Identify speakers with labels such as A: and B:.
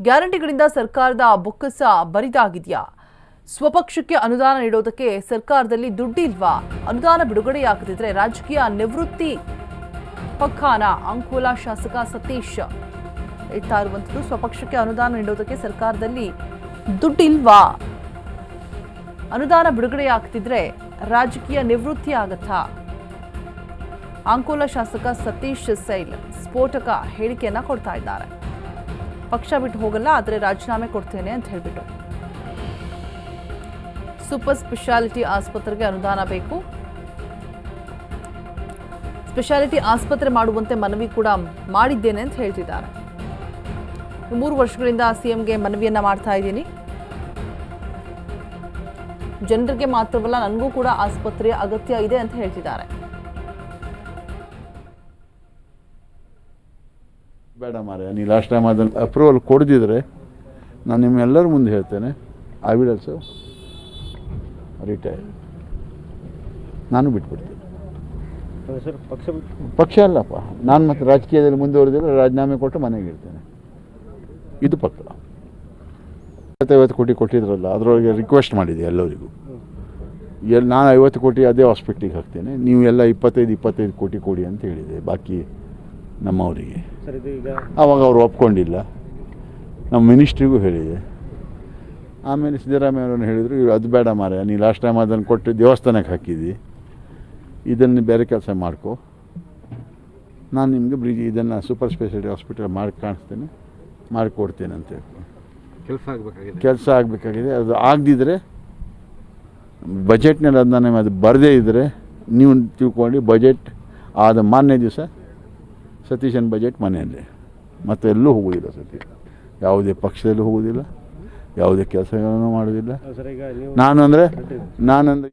A: ಗ್ಯಾರಂಟಿಗಳಿಂದ ಸರ್ಕಾರದ ಬೊಕ್ಕಸ ಬರಿದಾಗಿದೆಯಾ? ಸ್ವಪಕ್ಷಕ್ಕೆ ಅನುದಾನ ನೀಡೋದಕ್ಕೆ ಸರ್ಕಾರದಲ್ಲಿ ದುಡ್ಡಿಲ್ವಾ? ಅನುದಾನ ಬಿಡುಗಡೆಯಾಗದಿದ್ರೆ ರಾಜಕೀಯ ನಿವೃತ್ತಿ ಪಕ್ಕಾನ ಅಂಕೋಲ ಶಾಸಕ ಸತೀಶ್ ಹೇಳ್ತಾ ಇರುವಂಥದ್ದು, ಸ್ವಪಕ್ಷಕ್ಕೆ ಅನುದಾನ ನೀಡೋದಕ್ಕೆ ಸರ್ಕಾರದಲ್ಲಿ ದುಡ್ಡಿಲ್ವಾ? ಅನುದಾನ ಬಿಡುಗಡೆಯಾಗ್ತಿದ್ರೆ ರಾಜಕೀಯ ನಿವೃತ್ತಿ ಆಗತ್ತಾ? ಅಂಕೋಲ ಶಾಸಕ ಸತೀಶ್ ಸೈಲ್ ಸ್ಫೋಟಕ ಹೇಳಿಕೆಯನ್ನ ಕೊಡ್ತಾ ಇದ್ದಾರೆ. ಪಕ್ಷ ಬಿಟ್ಟು ಹೋಗಲ್ಲ, ಆದರೆ ರಾಜೀನಾಮೆ ಕೊಡ್ತೇನೆ ಅಂತ ಹೇಳ್ಬಿಟ್ಟು. ಸೂಪರ್ ಸ್ಪೆಷಾಲಿಟಿ ಆಸ್ಪತ್ರೆಗೆ ಅನುದಾನ ಬೇಕು. ಸ್ಪೆಷಾಲಿಟಿ ಆಸ್ಪತ್ರೆ ಮಾಡುವಂತೆ ಮನವಿ ಕೂಡ ಮಾಡಿದ್ದೇನೆ ಅಂತ ಹೇಳ್ತಿದ್ದಾರೆ. ಮೂರು ವರ್ಷಗಳಿಂದ ಸಿಎಂಗೆ ಮನವಿಯನ್ನ ಮಾಡ್ತಾ ಇದ್ದೀನಿ. ಜನರಿಗೆ ಮಾತ್ರವಲ್ಲ, ನನಗೂ ಕೂಡ ಆಸ್ಪತ್ರೆಯ ಅಗತ್ಯ ಇದೆ ಅಂತ ಹೇಳ್ತಿದ್ದಾರೆ.
B: ಬೇಡ ಮಾರೆ ನೀವು ಲಾಸ್ಟ್ ಟೈಮ್ ಅದನ್ನು ಅಪ್ರೂವಲ್ ಕೊಡದಿದ್ರೆ ನಾನು ನಿಮ್ಮೆಲ್ಲರ ಮುಂದೆ ಹೇಳ್ತೇನೆ. ಐ ವಿಲ್ ಆಲ್ಸೋ ರಿಟೈರ್ ನಾನು ಬಿಟ್ಬಿಡ್ತೀನಿ.
C: ಸರ್ ಪಕ್ಷ
B: ಪಕ್ಷ ಅಲ್ಲಪ್ಪ. ನಾನು ಮತ್ತೆ ರಾಜಕೀಯದಲ್ಲಿ ಮುಂದುವರೆದಿಲ್ಲ ರಾಜೀನಾಮೆ ಕೊಟ್ಟು ಮನೆಗೆ ಇರ್ತೇನೆ. ಇದು ಪಕ್ಕ. ಐವತ್ತು ಕೋಟಿ ಕೊಟ್ಟಿದ್ರಲ್ಲ ಅದರೊಳಗೆ ರಿಕ್ವೆಸ್ಟ್ ಮಾಡಿದೆ ಎಲ್ಲರಿಗೂ. ಎಲ್ಲಿ ನಾನು ಐವತ್ತು ಕೋಟಿ ಅದೇ ಹಾಸ್ಪಿಟ್ಲಿಗೆ ಹಾಕ್ತೇನೆ. ನೀವು ಎಲ್ಲ ಇಪ್ಪತ್ತೈದು ಇಪ್ಪತ್ತೈದು ಕೋಟಿ ಕೊಡಿ ಅಂತ ಹೇಳಿದೆ. ಬಾಕಿ ನಮ್ಮವರಿಗೆ. ಆವಾಗ ಅವರು ಒಪ್ಕೊಂಡಿಲ್ಲ. ನಮ್ಮ ಮಿನಿಸ್ಟ್ರಿಗೂ ಹೇಳಿದೆ. ಆಮೇಲೆ ಸಿದ್ದರಾಮಯ್ಯವ್ರನ್ನ ಹೇಳಿದರು ಇವರು ಅದು ಬೇಡ ಮಾರ ನೀ ಲಾಸ್ಟ್ ಟೈಮ್ ಅದನ್ನು ಕೊಟ್ಟು ದೇವಸ್ಥಾನಕ್ಕೆ ಹಾಕಿದ್ದಿ. ಇದನ್ನು ಬೇರೆ ಕೆಲಸ ಮಾಡ್ಕೊ. ನಾನು ನಿಮಗೆ ಬ್ರಿಜ್ ಇದನ್ನು ಸೂಪರ್ ಸ್ಪೆಷಾಲಿಟಿ ಹಾಸ್ಪಿಟಲ್ ಮಾಡಿ ಕಾಣಿಸ್ತೇನೆ ಮಾಡಿಕೊಡ್ತೇನೆ ಅಂತ
C: ಕೆಲಸ ಆಗಬೇಕಾಗಿದೆ.
B: ಕೆಲಸ ಆಗಬೇಕಾಗಿದೆ. ಅದು ಆಗದಿದ್ದರೆ ಬಜೆಟ್ನಲ್ಲಿ ಅದನ್ನ ಅದು ಬರದೇ ಇದ್ದರೆ ನೀವು ತಿಳ್ಕೊಂಡು ಬಜೆಟ್ ಆದ ಮಾನ್ಯ ದಿವಸ ಸತೀಶನ್ ಬಜೆಟ್ ಮನೆಯಲ್ಲಿ ಮತ್ತೆ ಎಲ್ಲೂ ಹೋಗುವುದಿಲ್ಲ ಸತೀಶ್. ಯಾವುದೇ ಪಕ್ಷದಲ್ಲೂ ಹೋಗುವುದಿಲ್ಲ ಯಾವುದೇ ಕೆಲಸಗಳನ್ನು ಮಾಡೋದಿಲ್ಲ. ನಾನು ಅಂದರೆ ನಾನಂದ್ರೆ